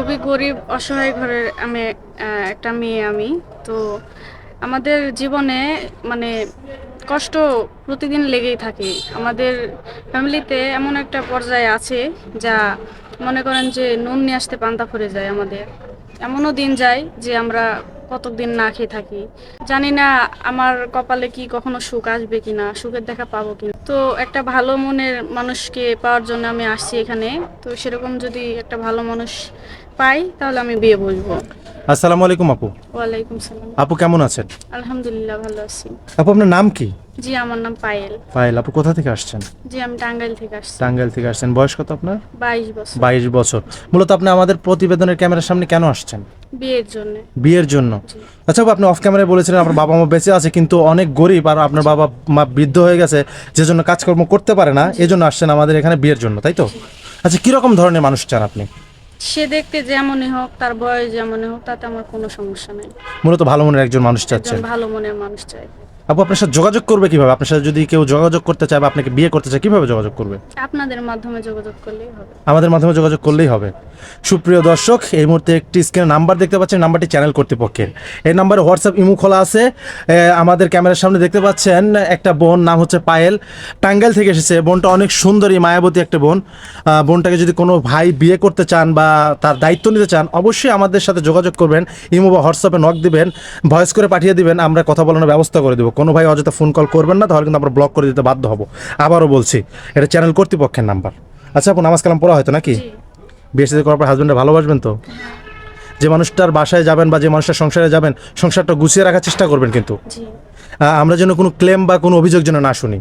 খুবই গরিব, অসহায় ঘরের আমি একটা মেয়ে আমি। তো আমাদের জীবনে মানে কষ্ট প্রতিদিন লেগেই থাকে। আমাদের ফ্যামিলিতে এমন একটা পর্যায়ে আছে যা মনে করেন যে নুন নিয়ে আসতে পান্তা ফুরে যায় আমাদের। এমনও দিন যায় যে আমরা কতদিন না খেয়ে থাকি। জানি না আমার কপালে কি কখনো সুখ আসবে কিনা, সুখের দেখা পাবো কিনা। তো একটা ভালো মনের মানুষকে পাওয়ার জন্য আমি আসছি এখানে। তো সেরকম যদি একটা ভালো মানুষ পাই তাহলে আমি বিয়ে বসবো। আসসালামু আলাইকুম আপু। ওয়ালাইকুম সালাম। আপু কেমন আছেন? আলহামদুলিল্লাহ ভালো আছি। আপু আপনার নাম কি? জি আমার নাম পায়েল। পায়েল আপু কোথা থেকে আসছেন? জি আমি টাঙ্গাইল থেকে আসছি। টাঙ্গাইল থেকে আসছেন। বয়স কত আপনার? বাইশ বছর। বাইশ বছর। মূলত আপনি আমাদের প্রতিবেদনের ক্যামেরার সামনে কেন আসছেন? বিয়ের জন্য। বিয়ের জন্য। আচ্ছা আপু, আপনি অফ ক্যামেরায় বলেছিলেন আপনার বাবা মা বেঁচে আছে কিন্তু অনেক গরিব আর আপনার বাবা মা বৃদ্ধ হয়ে গেছে যে জন্য কাজকর্ম করতে পারে না এই জন্য আসছেন আমাদের এখানে বিয়ের জন্য তাই তো? আচ্ছা কীরকম ধরনের মানুষ চান আপনি? সে দেখতে যেমনই হোক তার বয়স যেমনই হোক তাতে আমার কোনো সমস্যা নেই। মূলত ভালো মনের একজন মানুষ চাচ্ছেন। একজন ভালো মনের মানুষ চাই। আপু আপনার সাথে যোগাযোগ করবে কীভাবে? আপনার সাথে যদি কেউ যোগাযোগ করতে চায় বা আপনাকে বিয়ে করতে চায় কীভাবে যোগাযোগ করবে? আপনাদের মাধ্যমে যোগাযোগ করলেই হবে। আমাদের মাধ্যমে যোগাযোগ করলেই হবে। সুপ্রিয় দর্শক, এই মুহূর্তে একটি স্ক্রিনে নাম্বার দেখতে পাচ্ছেন নাম্বারটি চ্যানেল কর্তৃপক্ষের। এই নাম্বারে হোয়াটসঅ্যাপ ইমো খোলা আছে। আমাদের ক্যামেরার সামনে দেখতে পাচ্ছেন একটা বোন, নাম হচ্ছে পায়েল। টাঙ্গাইল থেকে এসেছে। বোনটা অনেক সুন্দরী, মায়াবতী একটা বোন। বোনটাকে যদি কোনো ভাই বিয়ে করতে চান বা তার দায়িত্ব নিতে চান, অবশ্যই আমাদের সাথে যোগাযোগ করবেন। ইমো বা হোয়াটসঅ্যাপে নক দিবেন ভয়েস করে পাঠিয়ে দিবেন, আমরা কথা বলানোর ব্যবস্থা করে দেবো। কোনো ভাই অযথা ফোন কল করবেন না, তাহলে কিন্তু আমরা ব্লক করে দিতে বাধ্য হব। আবারও বলছি, এটা চ্যানেল কর্তৃপক্ষের নাম্বার আচ্ছা আপু, নামাজ কালাম পড়া হয়তো নাকি? বিয়ে সাথে করার পর হাজব্যান্ডে ভালোবাসবেন তো? যে মানুষটার বাসায় যাবেন বা যে মানুষটার সংসারে যাবেন সংসারটা গুছিয়ে রাখার চেষ্টা করবেন কিন্তু। আমরা যেন কোনো ক্লেম বা কোনো অভিযোগ যেন না শুনি।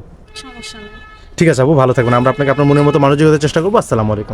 ঠিক আছে আপু ভালো থাকবেন। আমরা আপনাকে আপনার মনের মতো মানুষ চেষ্টা করব। আসসালামু আলাইকুম।